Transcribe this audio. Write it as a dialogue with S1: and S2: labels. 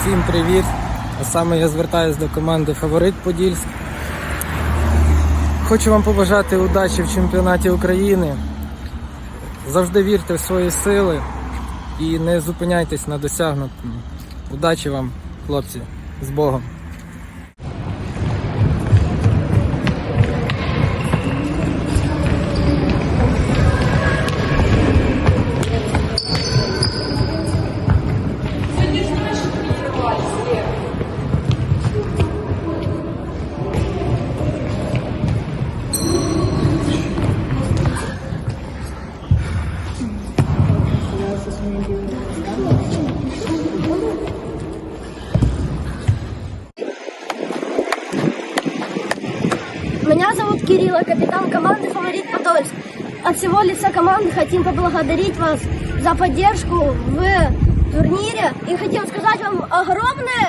S1: Всім привіт! А саме я звертаюсь до команди Фаворит Подільськ. Хочу вам побажати удачі в чемпіонаті України. Завжди вірте в свої сили і не зупиняйтесь на досягнутому. Удачі вам, хлопці, з Богом!
S2: Меня зовут Кирилла, капитан команды «Фаворит Подольск». От всего лица команды хотим поблагодарить вас за поддержку в турнире и хотим сказать вам огромное